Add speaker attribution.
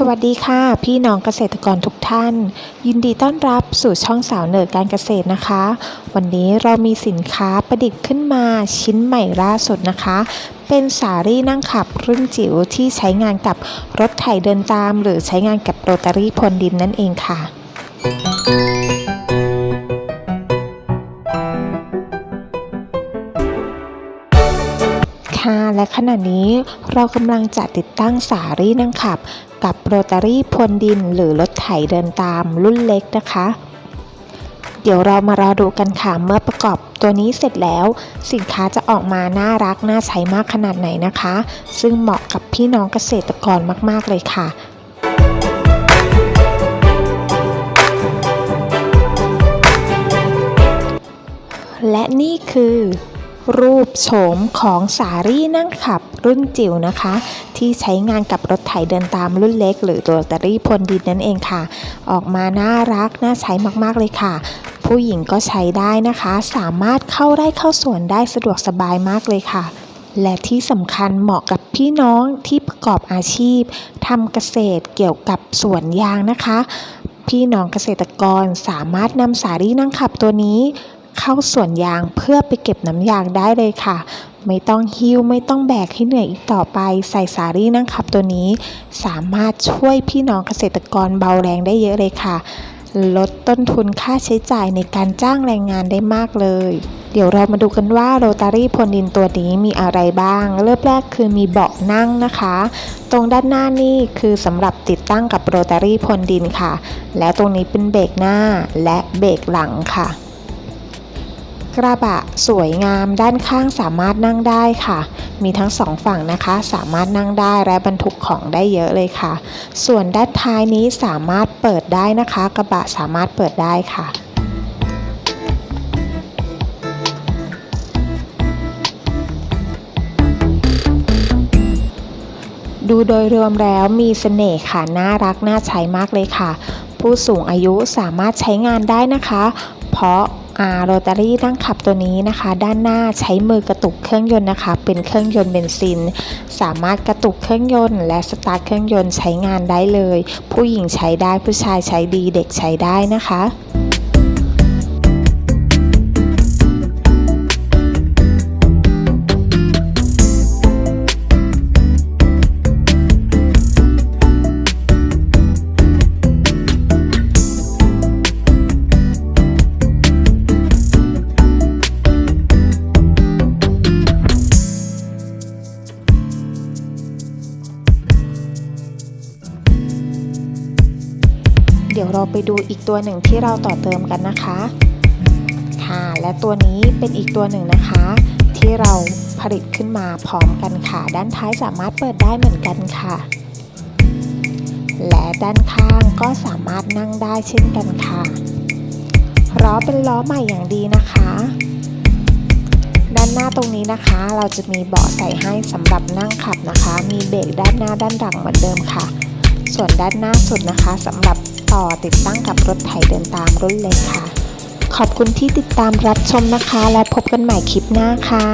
Speaker 1: สวัสดีค่ะ พี่น้องเกษตรกรทุกท่าน ยินดีต้อนรับสู่ช่องสาวเหนือการเกษตรนะคะ วันนี้เรามีสินค้าประดิษฐ์ขึ้นมาชิ้นใหม่ล่าสุดนะคะ เป็นสารี่นั่งขับรุ่นจิ๋วที่ใช้งานกับรถไถเดินตาม หรือใช้งานกับโรตารี่พลดินนั่นเองค่ะ ค่ะ และขณะนี้เรากำลังจะติดตั้งสารี่นั่งขับ กับโรตารี่พรวนดินหรือรถไถเดินตามรุ่นเล็กนะคะ เดี๋ยวเรามารอดูกันค่ะ เมื่อประกอบตัวนี้เสร็จแล้ว สินค้าจะออกมาน่ารัก น่าใช้มากขนาดไหนนะคะ ซึ่งเหมาะกับพี่น้องเกษตรกรมาก ๆ เลยค่ะและนี่คือ รูปโฉมของสารี่นั่งขับรุ่นจิ๋วนะคะ ที่ใช้งานกับรถไถเดินตามรุ่นเล็ก หรือตัวตารี่พรวนดินนั่นเองค่ะ ออกมาน่ารักน่าใช้มากๆเลยค่ะ ผู้หญิงก็ใช้ได้นะคะ สามารถเข้าไร่เข้าสวนได้สะดวกสบายมากเลยค่ะและที่สำคัญเหมาะกับพี่น้องที่ประกอบอาชีพทำเกษตรเกี่ยวกับสวนยางนะคะ พี่น้องเกษตรกรสามารถนำสารี่นั่งขับตัวนี้ เข้าสวนยางเพื่อไปเก็บน้ำยางได้เลยค่ะ ไม่ต้องหิ้วไม่ต้องแบกให้เหนื่อยอีกต่อไป ใส่สารี่นั่งขับตัวนี้ สามารถช่วยพี่น้องเกษตรกรเบาแรงได้เยอะเลยค่ะ ลดต้นทุนค่าใช้จ่ายในการจ้างแรงงานได้มากเลย เดี๋ยวเรามาดูกันว่าโรตารี่พรวนดินตัวนี้มีอะไรบ้าง เริ่มแรกคือมีเบาะนั่งนะคะ ตรงด้านหน้านี่คือสำหรับติดตั้งกับโรตารี่พรวนดินค่ะ แล้วตรงนี้เป็นเบรกหน้าและเบรกหลังค่ะ กระบะสวยงามด้านข้างสามารถนั่งได้ค่ะ มีทั้งสองฝั่งนะคะ สามารถนั่งได้และบรรทุกของได้เยอะเลยค่ะ ส่วนด้านท้ายนี้สามารถเปิดได้นะคะ กระบะสามารถเปิดได้ค่ะดูโดยรวมแล้วมีเสน่ห์ค่ะ น่ารัก น่าใช้มากเลยค่ะ ผู้สูงอายุสามารถใช้งานได้นะคะ เพราะ โรตารี่นั่งขับตัวนี้นะคะ ด้านหน้าใช้มือกระตุกเครื่องยนต์นะคะ เป็นเครื่องยนต์เบนซิน สามารถกระตุกเครื่องยนต์ และสตาร์ทเครื่องยนต์ใช้งานได้เลย ผู้หญิงใช้ได้ผู้ชายใช้ดีเด็กใช้ได้นะคะ ดี๋ยวเราไปดูอีกตัวหนึ่งที่เราต่อเติมกันนะคะค่ะและตัวนี้เป็นอีกตัวหนึ่งนะคะ ที่เราผลิตขึ้นมาพร้อมกันค่ะ ด้านท้ายสามารถเปิดได้เหมือนกันค่ะ และด้านข้างก็สามารถนั่งได้เช่นกันค่ะล้อเป็นล้อใหม่อย่างดีนะคะ ด้านหน้าตรงนี้นะคะ เราจะมีเบาะใส่ให้สำหรับนั่งขับนะคะ มีเบรกด้านหน้าด้านหลังเหมือนเดิมค่ะ ส่วนด้านหน้าสุดนะคะสำหรับต่อติดตั้งกับรถไถเดินตามรุ่นเล็กค่ะ ขอบคุณที่ติดตามรับชมนะคะ และพบกันใหม่คลิปหน้าค่ะ